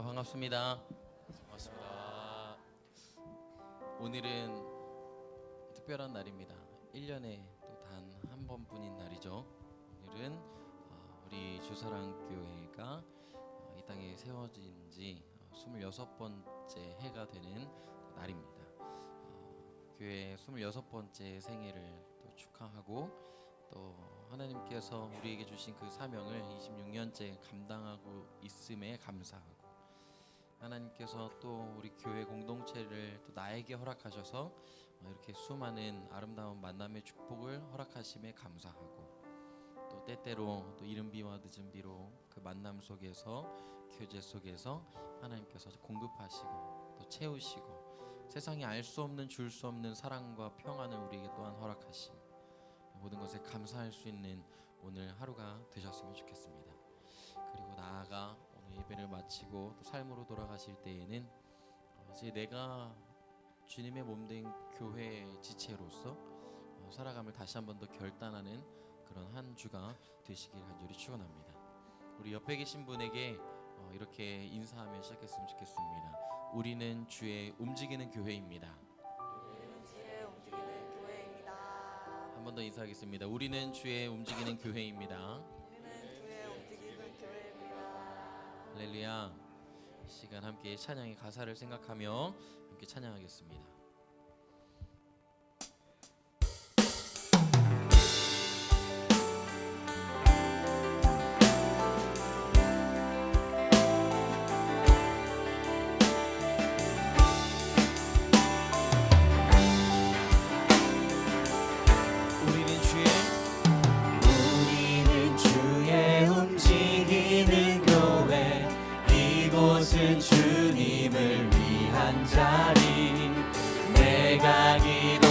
반갑습니다. 반갑습니다. 오늘은 특별한 날입니다. 1년에 또 단 한 번뿐인 날이죠. 오늘은 어, 우리 주사랑교회가 어, 이 땅에 세워진 지 26번째 해가 되는 날입니다. 어, 교회 26번째 생일을 또 축하하고 또 하나님께서 우리에게 주신 그 사명을 26년째 감당하고 있음에 감사하고 하나님께서 또 우리 교회 공동체를 또 나에게 허락하셔서 어, 이렇게 수많은 아름다운 만남의 축복을 허락하심에 감사하고 또 때때로 또 이른 비와 늦은 비로 그 만남 속에서 교제 속에서 하나님께서 공급하시고 또 채우시고 세상이 알수 없는 줄 수 없는 사랑과 평안을 우리에게 또한 허락하심 모든 것에 감사할 수 있는 오늘 하루가 되셨으면 좋겠습니다. 그리고 나아가 예배를 마치고 또 삶으로 돌아가실 때에는 어, 이제 내가 주님의 몸된 교회 지체로서 어, 살아감을 다시 한 번 더 결단하는 그런 한 주가 되시길 간절히 축원합니다. 우리 옆에 계신 분에게 어, 이렇게 인사하며 시작했으면 좋겠습니다. 우리는 주의 움직이는 교회입니다. 주의 움직이는 교회입니다. 한 번 더 인사하겠습니다. 우리는 주의 움직이는 교회입니다. 할렐루야. 이 시간 함께 찬양의 가사를 생각하며 함께 찬양하겠습니다. 주님을 위한 자리. 내가 기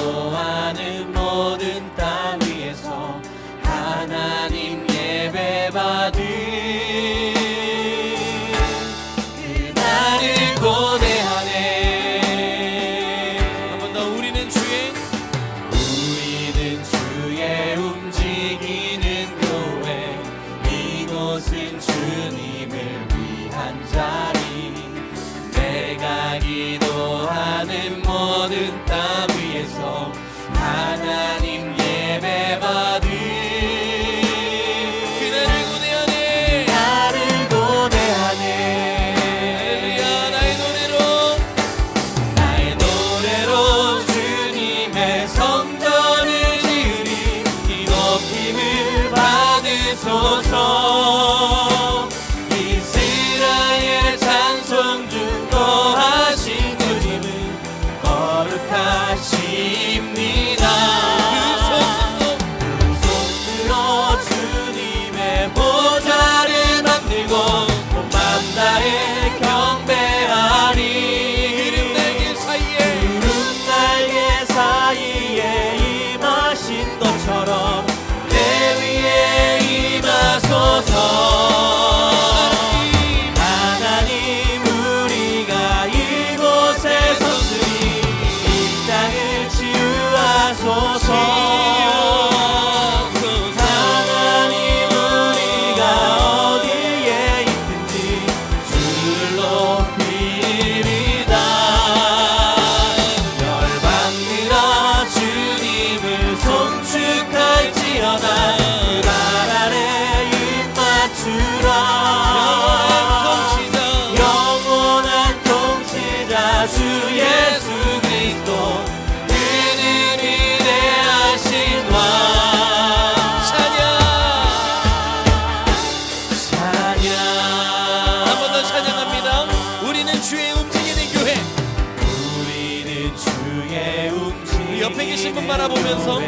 옆에 계신 분 바라보면서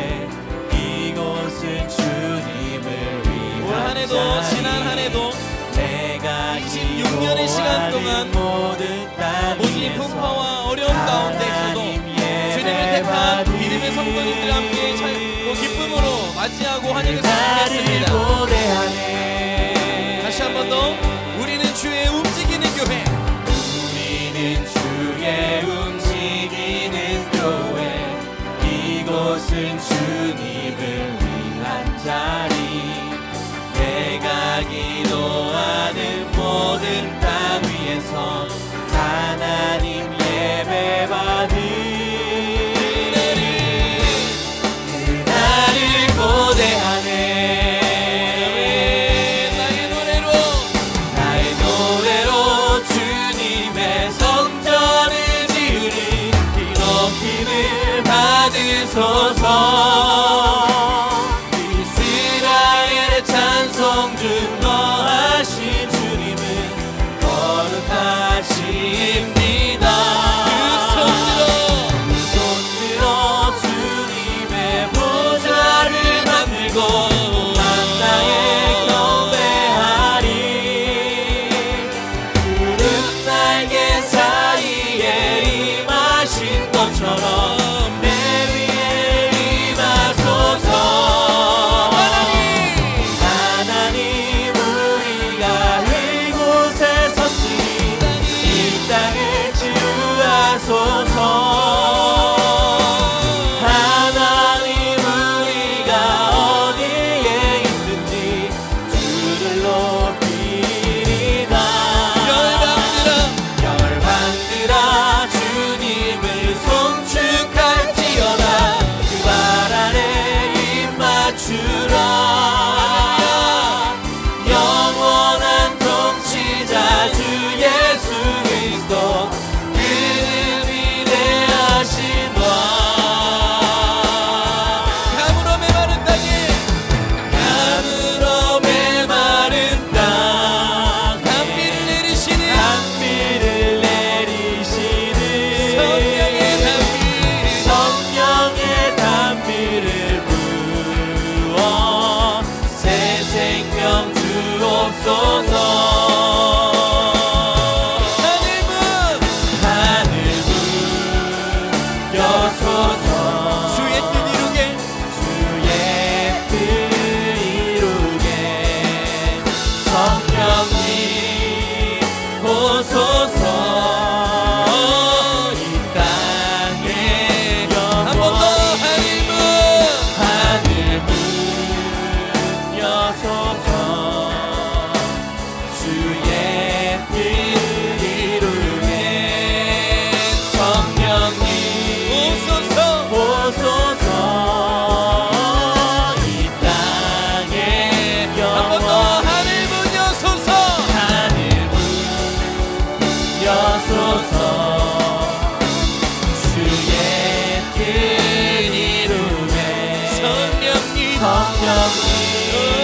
이곳은 주님을 위한 올 한 해도 자리. 지난 한 해도 내가 26년의 시간 동안 모든 풍파와 어려움 가운데서도 주님을 택한. 믿음의 성도님들 함께 참 기쁨으로 맞이하고 좋겠습니다 위 맞 성령님 성령님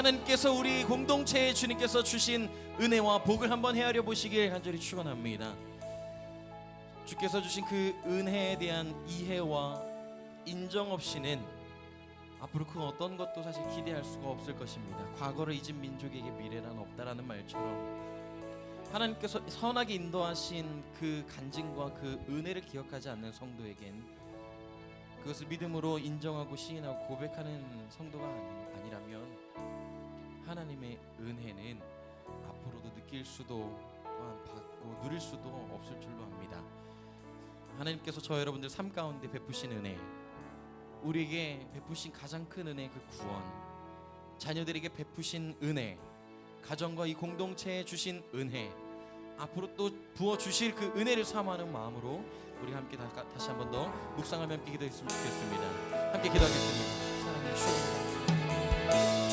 하나님께서 우리 공동체에 주님께서 주신 은혜와 복을 한번 헤아려 보시길 간절히 축원합니다. 주께서 주신 그 은혜에 대한 이해와 인정 없이는 앞으로 그 어떤 것도 사실 기대할 수가 없을 것입니다. 과거를 잊은 민족에게 미래란 없다라는 말처럼 하나님께서 선하게 인도하신 그 간증과 그 은혜를 기억하지 않는 성도에겐 그것을 믿음으로 인정하고 시인하고 고백하는 성도가 아니, 아니라면 하나님의 은혜는 앞으로도 느낄 수도 또한 받고 누릴 수도 없을 줄로 압니다. 하나님께서 저 여러분들 삶 가운데 베푸신 은혜 우리에게 베푸신 가장 큰 은혜 그 구원 자녀들에게 베푸신 은혜 가정과 이 공동체에 주신 은혜 앞으로 또 부어 주실 그 은혜를 사모하는 마음으로 우리 함께 다, 다시 한번 더 묵상하며 기도했으면 좋겠습니다. 함께 기도하겠습니다. 사랑해 주님,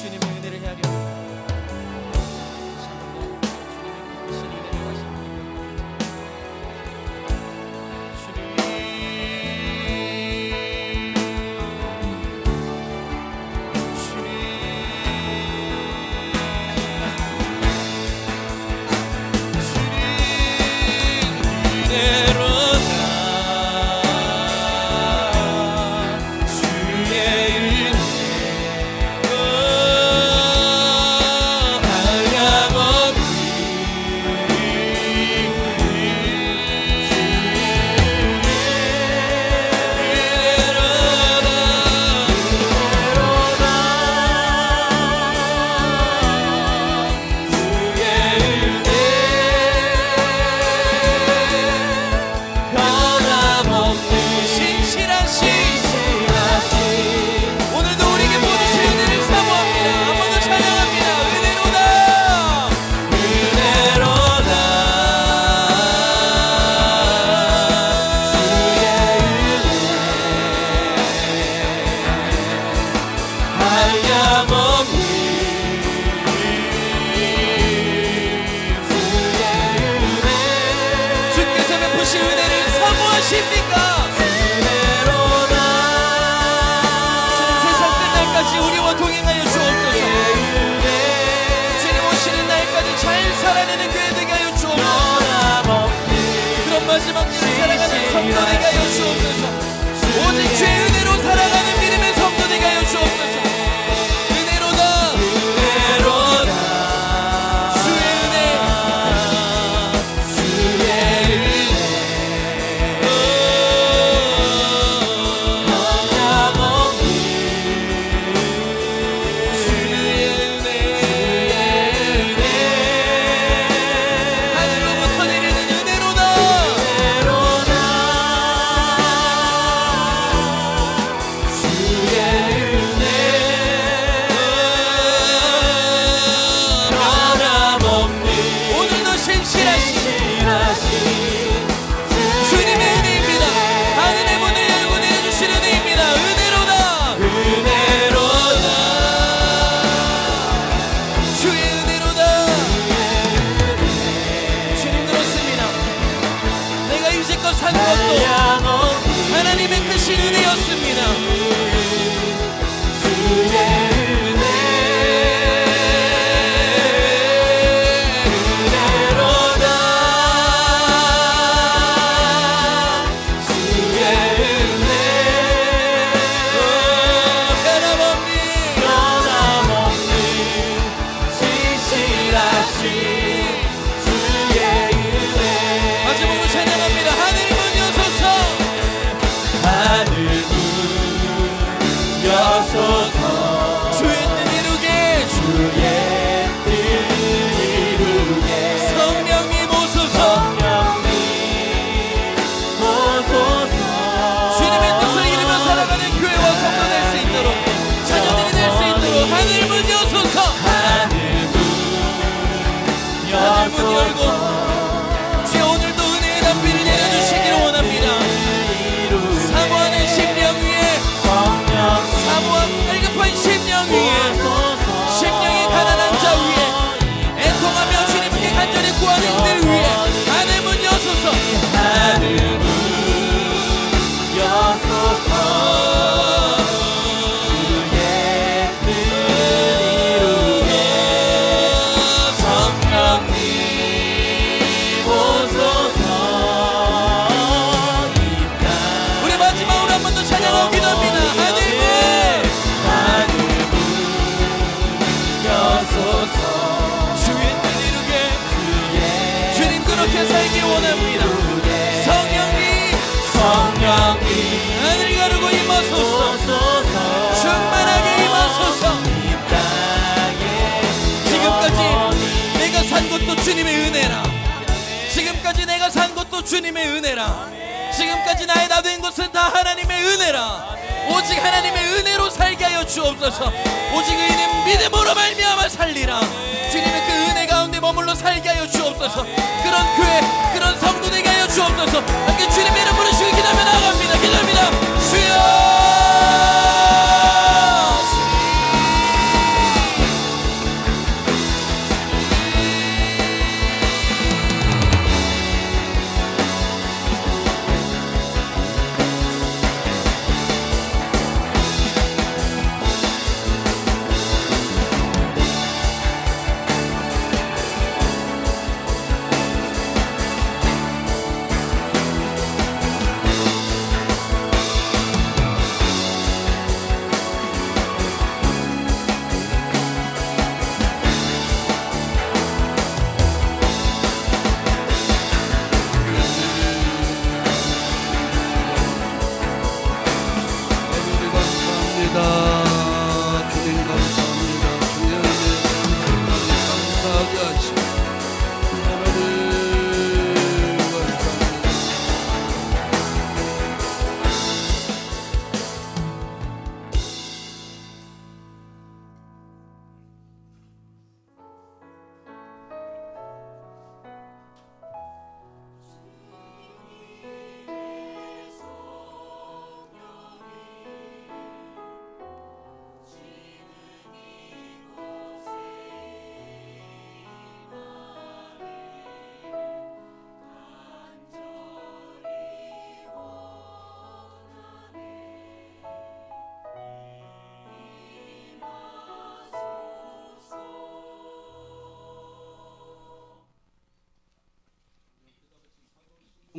주님의 은혜를 헤아려 다 Yeah. 주님의 은혜라. 지금까지 내가 산 것도 주님의 은혜라. 지금까지 나의 나 된 것은 다 하나님의 은혜라. 오직 하나님의 은혜로 살게 하여 주옵소서. 오직 의인은 믿음으로 말미암아 살리라. 주님의 그 은혜 가운데 머물러 살게 하여 주옵소서. 그런 교회 그런 성도 되게 하여 주옵소서. 함께 주님의 이름 부르시고 기도하며 나아갑니다. 기도합니다. 주여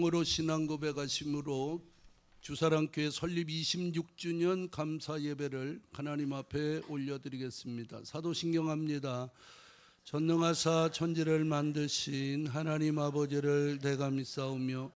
으로 신앙 고백하심으로 주사랑교회 설립 26주년 감사 예배를 하나님 앞에 올려드리겠습니다. 사도신경합니다. 전능하사 천지를 만드신 하나님 아버지를 내가 믿사오며